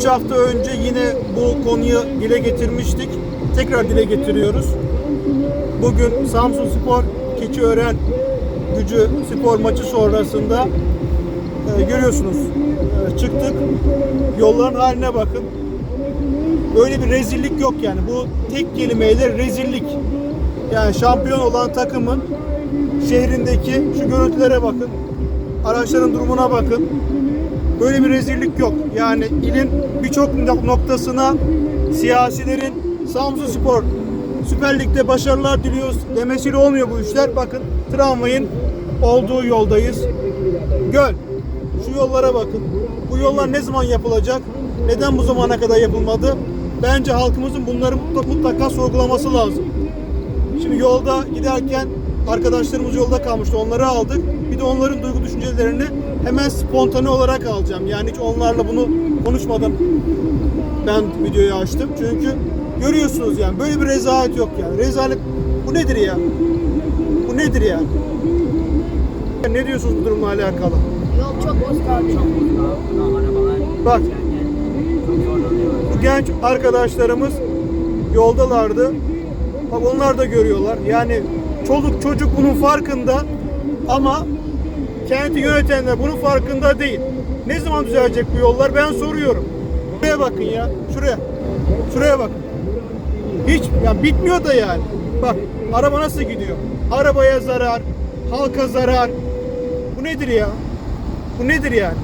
2-3 hafta önce yine bu konuyu dile getirmiştik. Tekrar dile getiriyoruz. Bugün Samsun Spor Keçiören Gücü spor maçı sonrasında e, görüyorsunuz e, çıktık. Yolların haline bakın. Böyle bir rezillik yok yani. Bu tek kelimeyle rezillik. Yani şampiyon olan takımın şehrindeki şu görüntülere bakın. Araçların durumuna bakın. Böyle bir rezillik yok. Yani ilin birçok nok- noktasına siyasilerin Samsun Spor Süper Lig'de başarılar diliyoruz demesiyle olmuyor bu işler. Bakın tramvayın olduğu yoldayız. Göl. Şu yollara bakın. Bu yollar ne zaman yapılacak? Neden bu zamana kadar yapılmadı? Bence halkımızın bunları mutlaka, mutlaka sorgulaması lazım. Şimdi yolda giderken arkadaşlarımız yolda kalmıştı. Onları aldık. Bir de onların duygu düşüncelerini hemen spontane olarak alacağım. Yani hiç onlarla bunu konuşmadan ben videoyu açtım. Çünkü görüyorsunuz yani böyle bir rezalet yok yani. Rezalet bu nedir ya? Bu nedir ya? Ne diyorsunuz bu durumla alakalı? Yol çok bozuk abi. Çok Bak bu genç arkadaşlarımız yoldalardı. Bak onlar da görüyorlar. Yani çoluk çocuk bunun farkında ama kenti yönetenler bunun farkında değil. Ne zaman düzelecek bu yollar ben soruyorum. Şuraya bakın ya. Şuraya. Şuraya bakın. Hiç ya bitmiyor da yani. Bak araba nasıl gidiyor? Arabaya zarar, halka zarar. Bu nedir ya? Bu nedir yani?